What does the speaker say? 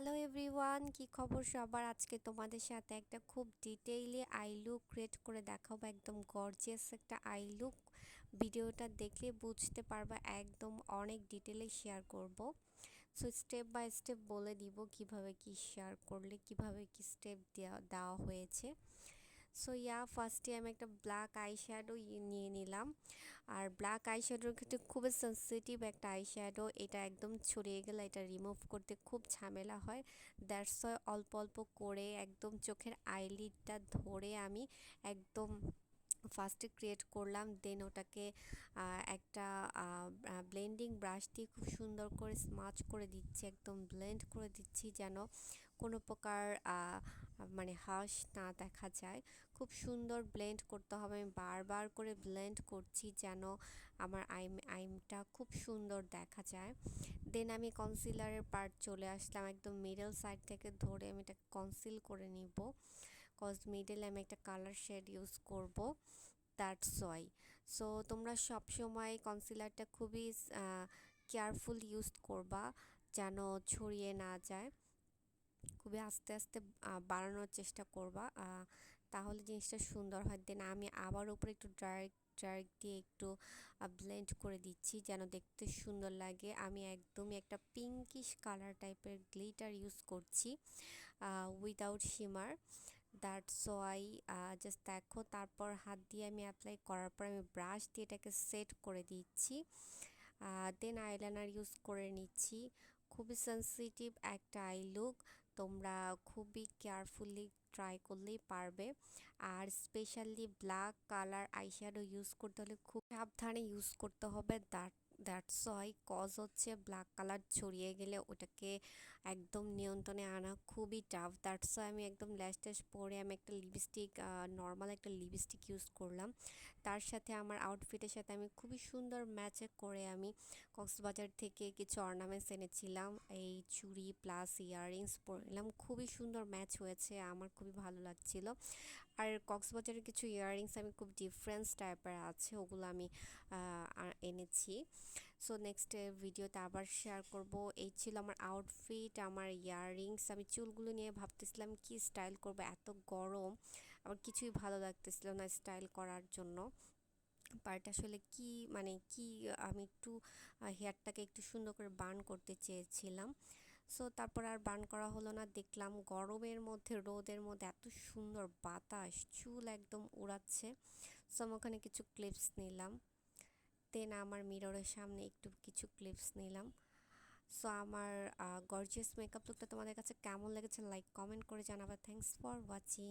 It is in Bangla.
হ্যালো এভরিওয়ান কি খবর সবার? আজকে তোমাদের সাথে একটা খুব ডিটেইলি আই লুক ক্রিয়েট করে দেখাবো। একদম গর্জিয়াস একটা আই লুক ভিডিওটা দেখলে বুঝতে পারবা, একদম অনেক ডিটেলে শেয়ার করব। সো স্টেপ বাই স্টেপ বলে দিব কীভাবে কি শেয়ার করলে, কীভাবে কি স্টেপ দেওয়া দেওয়া হয়েছে। সো ইয়া ফার্স্টে আমি একটা ব্ল্যাক আই শ্যাডো নিয়ে নিলাম। আর ব্ল্যাক আই শ্যাডোর ক্ষেত্রে খুবই সেন্সিটিভ একটা আই শ্যাডো এটা একদম ছড়িয়ে গেলে এটা রিমুভ করতে খুব ঝামেলা হয়। দ্যাটস অল্প অল্প করে একদম চোখের আইলিডটা ধরে আমি একদম ফার্স্টে ক্রিয়েট করলাম দেন ওটাকে একটা ব্লেন্ডিং ব্রাশ দিয়ে খুব সুন্দর করে স্মাচ করে দিচ্ছি, একদম ব্লেন্ড করে দিচ্ছি যেন কোনো প্রকার মানে হাঁস না দেখা যায়। খুব সুন্দর ব্লেন্ড করতে হবে। আমি বারবার করে ব্লেন্ড করছি যেন আমার আইম, আইমটা খুব সুন্দর দেখা যায়। দেন আমি কনসিলারের পার্ট চলে আসলাম একদম মিডল সাইড থেকে ধরে আমি এটা কনসিল করে নিব। কজ মিডলে আমি একটা কালার শেড ইউজ করব। দ্যাটস ওয়াই সো তোমরা সবসময় কনসিলারটা খুবই কেয়ারফুল ইউজ করবা যেন ছড়িয়ে না যায়। খুবই আস্তে আস্তে বাড়ানোর চেষ্টা করবা। তাহলে জিনিসটা সুন্দর হয়। দেন আমি আবার উপরে একটু ডার্ক ডার্ক দিয়ে একটু ব্লেন্ড করে দিচ্ছি যেন দেখতে সুন্দর লাগে। আমি একদমই একটা পিঙ্কিশ কালার টাইপের গ্লিটার ইউজ করছি without shimmer that's why just দেখো, তারপর হাত দিয়ে আমি অ্যাপ্লাই করার পর আমি ব্রাশ দিয়ে এটাকে সেট করে দিচ্ছি। দেন আইলাইনার ইউজ করে নিচ্ছি। খুবই সেন্সিটিভ একটা আই লুক তোমরা খুবই কেয়ারফুলি ট্রাই করলেই পারবে। আর specially black colour eyeshadow use করতে হলে খুব সাবধানে ইউজ করতে হবে। দ্যাট দ্যাটস ওয়াই কজ হচ্ছে ব্ল্যাক কালার ছড়িয়ে গেলে ওটাকে একদম নিয়ন্ত্রণে আনা খুবই টাফ দ্যাটস ওয়াই আমি একদম ল্যাশ পরে আমি একটা লিপস্টিক নর্মাল একটা লিপস্টিক ইউজ করলাম। তার সাথে আমার আউটফিটের সাথে আমি খুবই সুন্দর ম্যাচ করে আমি কক্সবাজার থেকে কিছু অর্নামেন্টস এনেছিলাম। এই চুড়ি প্লাস ইয়াররিংস পরলাম। খুবই সুন্দর ম্যাচ হয়েছে, আমার খুবই ভালো লাগছিল। আর কক্সবাজারের কিছু ইয়াররিংস আমি খুব ডিফারেন্স টাইপের আছে, ওগুলো আমি এনেছি। সো নেক্সট ভিডিওতে আবার শেয়ার করব। এই ছিল আমার আউটফিট আমার ইয়াররিংস আমি চুলগুলো নিয়ে ভাবতেছিলাম কি স্টাইল করব? এত গরম। আমার কিছুই ভালো লাগতেছিল না স্টাইল করার জন্য। বাট আসলে কি মানে কি, আমি একটু হেয়ারটাকে একটু সুন্দর করে বার্ন করতে চেয়েছিলাম। সো তারপর আর বার্ন করা হলো না। দেখলাম গরমের মধ্যে, রোদের মধ্যে এত সুন্দর বাতাস, চুল একদম উড়াচ্ছে। সো আমি ওখানে কিছু ক্লিপস নিলাম। দেন আমার মিররের সামনে একটু কিছু ক্লিপস নিলাম। সো আমার গর্জিয়াস মেকআপ লুকটা তোমাদের কাছে কেমন লেগেছে লাইক কমেন্ট করে জানাবা। Thanks for watching